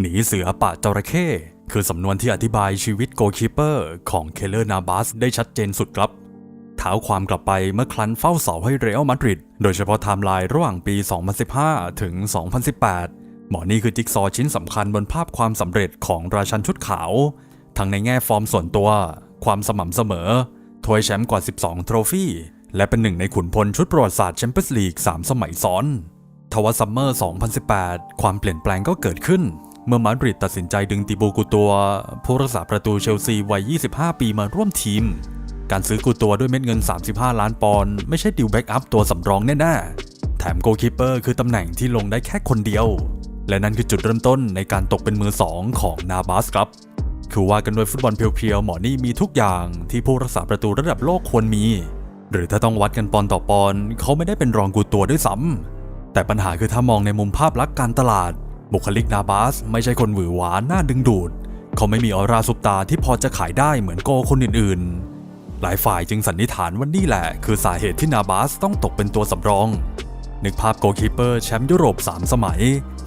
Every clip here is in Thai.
หนีเสือป่าจระเข้คือสำนวนที่อธิบายชีวิตโกคีเปอร์ของเคเลอร์นาบัสได้ชัดเจนสุดครับเท้าความกลับไปเมื่อคลันเฝ้าเสาให้เรอัลมาดริด โดยเฉพาะไทม์ไลน์ระหว่างปี 2015 ถึง 2018 หมอนี่คือจิ๊กซอว์ชิ้นสำคัญบนภาพความสำเร็จของราชันชุดขาว ทั้งในแง่ฟอร์มส่วนตัว ความสม่ำเสมอถ้วยแชมป์กว่า 12 โทรฟี่ และเป็นหนึ่งในขุนพลชุดประวัติศาสตร์แชมเปี้ยนส์ลีก 3 สมัยซ้อนทว่าซัมเมอร์ 2018 ความเปลี่ยนแปลงก็เกิดขึ้น เมื่อมาดริดตัดสินใจดึงติโบกูตัว ผู้รักษาประตูเชลซีวัย 25 ปีมาร่วมทีม การซื้อกูตัวด้วยเม็ดเงิน 35 ล้านปอนด์ไม่ใช่ดิวแบ็กอัพตัวสำรองแน่ๆ แถมโกลคีเปอร์คือตำแหน่งที่ลงได้แค่คนเดียว และนั่นคือจุดเริ่มต้นในการตกเป็นมือสองของนาบาสครับคือว่ากันโดยฟุตบอลเพียวๆ หมอนี่มีทุกอย่างที่ผู้รักษาประตูระดับโลกควรมี หรือถ้าต้องวัดกันปอนต่อปอนเขาไม่ได้เป็นรองกูตัวด้วยซ้ำแต่ปัญหาคือถ้ามองในมุมภาพลักษณ์การตลาด บุคลิกนาบาสไม่ใช่คนหวือหวาน่าดึงดูด เขาไม่มีออร่าซุปตาที่พอจะขายได้เหมือนโกคนอื่นๆ หลายฝ่ายจึงสันนิษฐานว่านี่แหละ คือสาเหตุที่นาบาสต้องตกเป็นตัวสำรอง นึกภาพโกคีเปอร์แชมป์ยุโรป 3 สมัย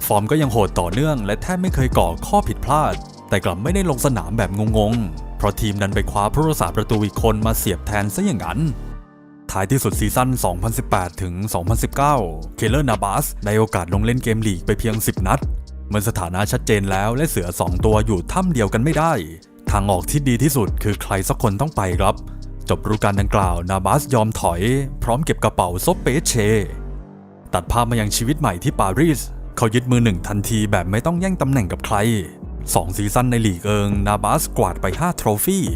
ฟอร์มก็ยังโหดต่อเนื่อง และแทบไม่เคยก่อข้อผิดพลาด แต่กลับไม่ได้ลงสนามแบบงงๆ เพราะทีมดันไปคว้าผู้รักษาประตูอีกคนมาเสียบแทนซะอย่างนั้น ท้ายที่สุดซีซั่น 2018 ถึง 2019 เคเลอร์นาบาสได้โอกาสลงเล่นเกมลีกไปเพียง 10 นัดเมื่อสถานะชัดเจนแล้วและเสือ 2 ตัวอยู่ถ้ำเดียวกันไม่ได้ ทางออกที่ดีที่สุดคือใครสักคนต้องไปครับ จบฤดูกาลดังกล่าวนาบาสยอมถอย พร้อมเก็บกระเป๋าซบเปเช ตัดภาพมายังชีวิตใหม่ที่ปารีสเขายึดมือหนึ่งทันทีแบบไม่ต้องแย่งตำแหน่งกับใคร 2 ซีซั่นในลีกเอิงนาบาสกวาดไป 5 โทรฟี่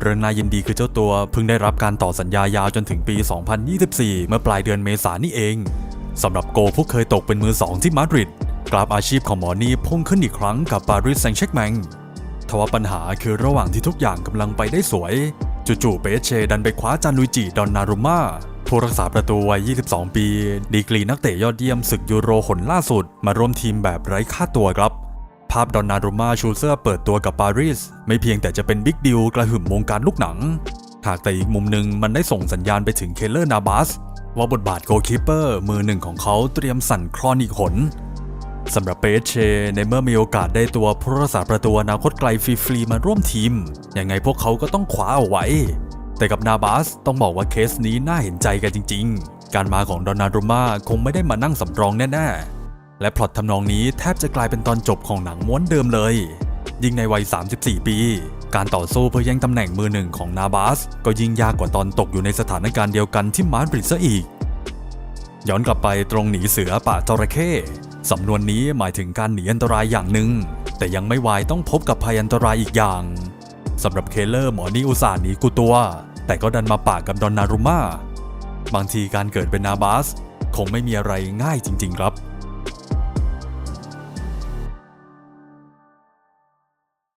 เรื่องน่ายินดีคือเจ้าตัวเพิ่งได้รับการต่อสัญญายาวจนถึงปี 2024 เมื่อปลายเดือนเมษายนนี่เองสำหรับโกผู้เคยตกเป็นมือสองที่มาดริดกราฟอาชีพของหมอนี่พุ่งขึ้นอีกครั้งกับปารีสแซงต์แชร์กแมงทว่าปัญหาคือระหว่างที่ทุกอย่างกำลังไปได้สวย จู่ๆเปเชดันไปคว้าจานลุยจิดอนนารุม่าผู้รักษาประตูวัย 22 ปี ดีกรีนักเตะยอดเยี่ยมศึกยูโรหนล่าสุด มาร่วมทีมแบบไร้ค่าตัวครับ ภาพดอนนารุม่าชูเสื้อเปิดตัวกับปารีส ไม่เพียงแต่จะเป็นบิ๊กดิวกระหึ่มวงการลูกหนัง หากแต่อีกมุมหนึ่งมันได้ส่งสัญญาณไปถึงเคเลอร์นาบาสว่าบทบาทโกลคีเปอร์มือหนึ่งของเขาเตรียมสั่นคลอนอีกหนสำหรับเปเช ในเมื่อมีโอกาสได้ตัวผู้รักษาประตูอนาคตไกลฟรีๆมาร่วมทีม ยังไงพวกเขาก็ต้องคว้าเอาไว้ แต่กับนาบาสต้องบอกว่าเคสนี้น่าเห็นใจกันจริง ๆ การมาของดอนนารุม่าคงไม่ได้มานั่งสำรองแน่ๆ และพล็อตทำนองนี้แทบจะกลายเป็นตอนจบของหนังม้วนเดิมเลย ยิ่งในวัย 34 ปี การต่อสู้เพื่อแย่งตำแหน่งมือหนึ่งของนาบาส ก็ยิ่งยากกว่าตอนตกอยู่ในสถานการณ์เดียวกันที่มาดริดซะอีก ย้อนกลับไปตรงหนีเสือป่าจระเข้สำนวนนี้หมายถึงการหนีอันตรายอย่างหนึ่ง แต่ยังไม่วายต้องพบกับภัยอันตรายอีกอย่างสำหรับเคเลอร์หมอนี่อุตส่าห์หนีกูตัว แต่ก็ดันมาปากกับดอนนารุม่าบางทีการเกิดเป็นนาบาส คงไม่มีอะไรง่ายจริง ๆ ครับ